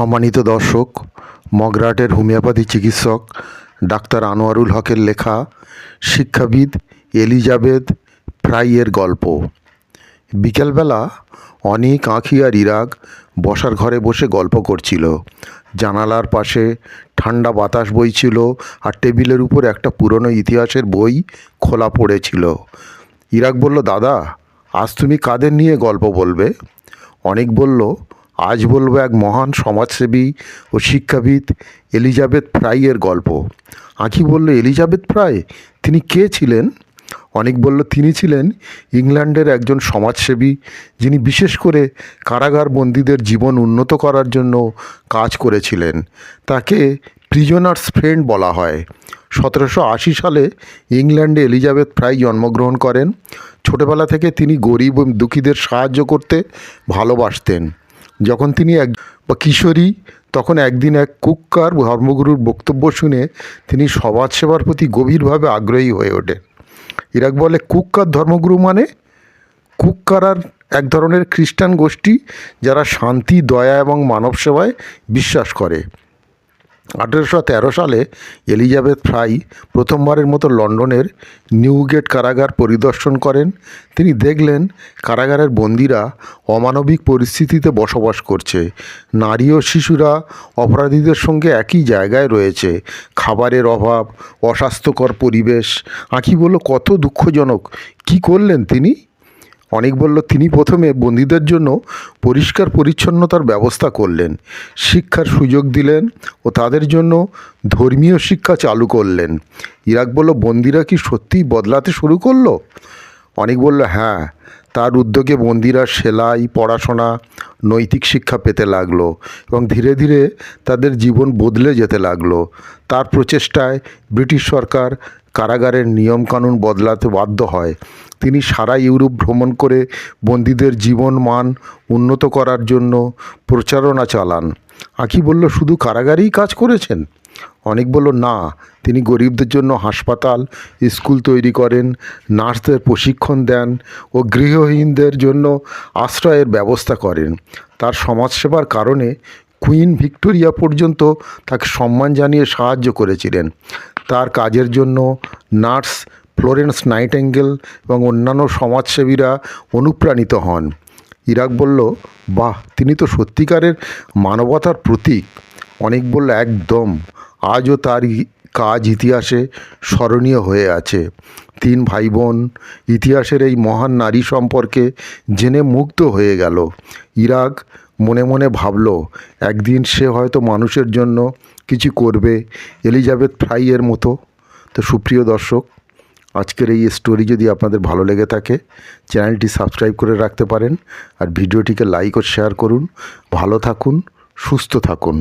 সম্মানিত দর্শক, মগরাটের হোমিওপ্যাথি চিকিৎসক ডাক্তার আনোয়ারুল হকের লেখা শিক্ষাবিদ এলিজাবেথ ফ্রাইয়ের গল্প। বিকেলবেলা অনেক আঁখি আর ইরাক বসার ঘরে বসে গল্প করছিল। জানালার পাশে ঠান্ডা বাতাস বইছিল আর টেবিলের উপর একটা পুরনো ইতিহাসের বই খোলা পড়েছিল। ইরাক বলল, দাদা, আজ তুমি কাদের নিয়ে গল্প বলবে? অনেক বলল আজ বলব এক মহান সমাজসেবী ও শিক্ষাবিদ এলিজাবেথ ফ্রাইয়ের গল্প। আঁকি বলল, এলিজাবেথ ফ্রাই? তিনি কে ছিলেন? অনেক বলল, তিনি ছিলেন ইংল্যান্ডের একজন সমাজসেবী যিনি বিশেষ করে কারাগার বন্দীদের জীবন উন্নত করার জন্য কাজ করেছিলেন। তাকে প্রিজনার্স ফ্রেন্ড বলা হয়। সতেরোশো আশি সালে ইংল্যান্ডে এলিজাবেথ ফ্রাই জন্মগ্রহণ করেন। ছোটবেলা থেকে তিনি গরিব দুঃখীদের সাহায্য করতে ভালোবাসতেন। যখন তিনি এক বা কিশোরী, তখন একদিন এক কুক্কার ধর্মগুরুর বক্তব্য শুনে তিনি সমাজ সেবার প্রতি গভীরভাবে আগ্রহী হয়ে ওঠেন। ইরাক বলে কুক্কার ধর্মগুরু মানে? কুক্কারার এক ধরনের খ্রিস্টান গোষ্ঠী যারা শান্তি, দয়া এবং মানব সেবায় বিশ্বাস করে। আঠেরোশো তেরো সালে এলিজাবেথ ফ্রাই প্রথমবারের মতো লন্ডনের নিউগেট কারাগার পরিদর্শন করেন। তিনি দেখলেন কারাগারের বন্দীরা অমানবিক পরিস্থিতিতে বসবাস করছে। নারী ও শিশুরা অপরাধীদের সঙ্গে একই জায়গায় রয়েছে। খাবারের অভাব, অস্বাস্থ্যকর পরিবেশ, আঁকি বলল কত দুঃখজনক। কি করলেন তিনি? অনেক বলল, তিনি প্রথমে বন্দীদের জন্য পরিষ্কার পরিচ্ছন্নতার ব্যবস্থা করলেন, শিক্ষার সুযোগ দিলেন ও তাদের জন্য ধর্মীয় শিক্ষা চালু করলেন। ইরাক বলল, বন্দিরা কি সত্যিই বদলাতে শুরু করল? অনেক বলল হ্যাঁ তার উদ্যোগে বন্দিরা সেলাই, পড়াশোনা, নৈতিক শিক্ষা পেতে লাগল এবং ধীরে ধীরে তাদের জীবন বদলে যেতে লাগল। তার প্রচেষ্টায় ব্রিটিশ সরকার কারাগারের নিয়মকানুন বদলাতে বাধ্য হয়। তিনি সারা ইউরোপ ভ্রমণ করে বন্দীদের জীবন মান উন্নত করার জন্য প্রচারণা চালান। আঁকি বলল, শুধু কারাগারেই কাজ করেছেন? অনেক বলল, না, তিনি গরিবদের জন্য হাসপাতাল, স্কুল তৈরি করেন, নার্সদের প্রশিক্ষণ দেন ও গৃহহীনদের জন্য আশ্রয়ের ব্যবস্থা করেন। তার সমাজসেবার কারণে কুইন ভিক্টোরিয়া পর্যন্ত তাকে সম্মান জানিয়ে সাহায্য করেছিলেন। তার কাজের জন্য নার্স ফ্লোরেন্স নাইটেঙ্গেল এবং অন্যান্য সমাজসেবীরা অনুপ্রাণিত হন। ইরাক বলল, বাহ, তিনি তো সত্যিকারের মানবতার প্রতীক। অনেক বলল, একদম। আজও তার কাজ ইতিহাসে স্মরণীয় হয়ে আছে। তিন ভাই বোন ইতিহাসের এই মহান নারী সম্পর্কে জেনে মুগ্ধ হয়ে গেল। ইরাক মনে মনে ভাবল, একদিন সে হয়তো মানুষের জন্য কিছু করবে এলিজাবেথ ফ্রাইয়ের মতো। তো সুপ্রিয় দর্শক, আজকের এই স্টোরি যদি আপনাদের ভালো লেগে থাকে, চ্যানেলটি সাবস্ক্রাইব করে রাখতে পারেন আর ভিডিওটিকে লাইক ও শেয়ার করুন। ভালো থাকুন, সুস্থ থাকুন।